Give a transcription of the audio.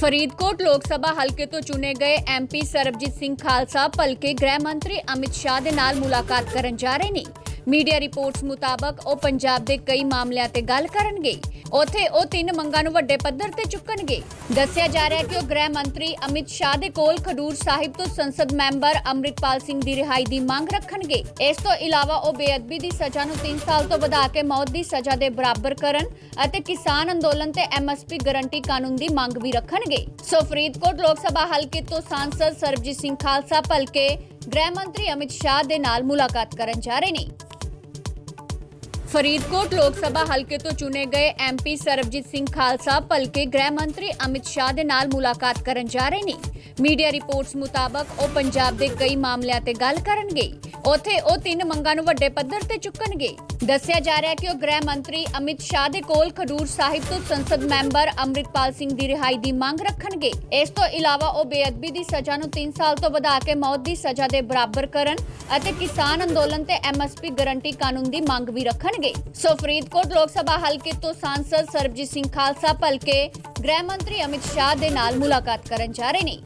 ਫਰੀਦਕੋਟ ਲੋਕ ਸਭਾ ਹਲਕੇ ਤੋਂ ਚੁਣੇ ਗਏ ਐਮਪੀ ਸਰਬਜੀਤ ਸਿੰਘ ਖਾਲਸਾ, ਭਲਕੇ ਗ੍ਰਹਿ ਮੰਤਰੀ ਅਮਿਤ ਸ਼ਾਹ ਦੇ ਨਾਲ ਮੁਲਾਕਾਤ ਕਰਨ ਜਾ ਰਹੇ ਨੇ। ਮੀਡੀਆ ਰਿਪੋਰਟਸ ਮੁਤਾਬਕ ਉਹ ਪੰਜਾਬ ਦੇ ਕਈ ਮਾਮਲਿਆਂ ਤੇ ਗੱਲ ਕਰਨਗੇ। ਉੱਥੇ ਉਹ ਤਿੰਨ ਮੰਗਾਂ ਨੂੰ ਵੱਡੇ ਪੱਧਰ ਤੇ ਚੁੱਕਣਗੇ। ਦੱਸਿਆ ਜਾ ਰਿਹਾ ਹੈ ਕਿ ਉਹ ਗ੍ਰਹਿ ਮੰਤਰੀ ਅਮਿਤ ਸ਼ਾਹ ਦੇ ਕੋਲ ਖਡੂਰ ਸਾਹਿਬ ਤੋਂ ਸੰਸਦ ਮੈਂਬਰ ਅੰਮ੍ਰਿਤਪਾਲ ਸਿੰਘ ਦੀ ਰਿਹਾਈ ਦੀ ਮੰਗ ਰੱਖਣਗੇ। ਇਸ ਤੋਂ ਇਲਾਵਾ ਉਹ ਬੇਅਦਬੀ ਦੀ ਸਜ਼ਾ ਨੂੰ 3 ਸਾਲ ਤੋਂ ਵਧਾ ਕੇ ਮੌਤ ਦੀ ਸਜ਼ਾ ਦੇ ਬਰਾਬਰ ਕਰਨ ਅਤੇ ਕਿਸਾਨ ਅੰਦੋਲਨ ਤੇ ਐਮਐਸਪੀ ਗਾਰੰਟੀ ਕਾਨੂੰਨ ਦੀ ਮੰਗ ਵੀ ਰੱਖਣਗੇ। ਸੋ ਫਰੀਦਕੋਟ ਲੋਕ ਸਭਾ ਹਲਕੇ ਤੋਂ ਸਾਂਸਦ ਸਰਬਜੀਤ ਸਿੰਘ ਖਾਲਸਾ ਭਲਕੇ ਗ੍ਰਹਿ ਮੰਤਰੀ ਅਮਿਤ ਸ਼ਾਹ ਦੇ ਨਾਲ ਮੁਲਾਕਾਤ ਕਰਨ ਜਾ ਰਹੇ ਨੇ। ਫਰੀਦਕੋਟ ਲੋਕ ਸਭਾ ਹਲਕੇ ਤੋਂ ਚੁਣੇ ਗਏ ਐਮਪੀ ਸਰਬਜੀਤ ਸਿੰਘ ਖਾਲਸਾ ਭਲਕੇ ਗ੍ਰਹਿ ਮੰਤਰੀ ਅਮਿਤ ਸ਼ਾਹ ਦੇ ਨਾਲ ਮੁਲਾਕਾਤ ਕਰਨ ਜਾ ਰਹੇ ਨੇ। ਮੀਡੀਆ ਰਿਪੋਰਟਸ ਮੁਤਾਬਕ ਉਹ ਪੰਜਾਬ ਦੇ ਕਈ ਮਾਮਲਿਆਂ ਤੇ ਗੱਲ ਕਰਨਗੇ। ਉੱਥੇ ਉਹ ਤਿੰਨ ਮੰਗਾਂ ਨੂੰ ਵੱਡੇ ਪੱਧਰ ਤੇ ਚੁੱਕਣਗੇ। ਦੱਸਿਆ ਜਾ ਰਿਹਾ ਹੈ ਕਿ ਉਹ ਗ੍ਰਹਿ ਮੰਤਰੀ ਅਮਿਤ ਸ਼ਾਹ ਦੇ ਕੋਲ ਖਡੂਰ ਸਾਹਿਬ ਤੋਂ ਸੰਸਦ ਮੈਂਬਰ ਅੰਮ੍ਰਿਤਪਾਲ ਸਿੰਘ ਦੀ ਰਿਹਾਈ ਦੀ ਮੰਗ ਰੱਖਣਗੇ। ਇਸ ਤੋਂ ਇਲਾਵਾ ਉਹ ਬੇਅਦਬੀ ਦੀ ਸਜ਼ਾ ਨੂੰ 3 ਸਾਲ ਤੋਂ ਵਧਾ ਕੇ ਮੌਤ ਦੀ ਸਜ਼ਾ ਦੇ ਬਰਾਬਰ ਕਰਨ ਅਤੇ ਕਿਸਾਨ ਅੰਦੋਲਨ ਤੇ ਐਮਐਸਪੀ ਗਾਰੰਟੀ ਕਾਨੂੰਨ ਦੀ ਮੰਗ ਵੀ ਰੱਖਣਗੇ। ਸੋ ਫਰੀਦਕੋਟ ਲੋਕ ਸਭਾ ਹਲਕੇ ਤੋਂ ਸਾਂਸਦ ਸਰਬਜੀਤ ਸਿੰਘ ਖਾਲਸਾ ਭਲਕੇ ਗ੍ਰਹਿ ਮੰਤਰੀ ਅਮਿਤ ਸ਼ਾਹ ਦੇ ਨਾਲ ਮੁਲਾਕਾਤ ਕਰਨ ਜਾ ਰਹੇ ਨੇ।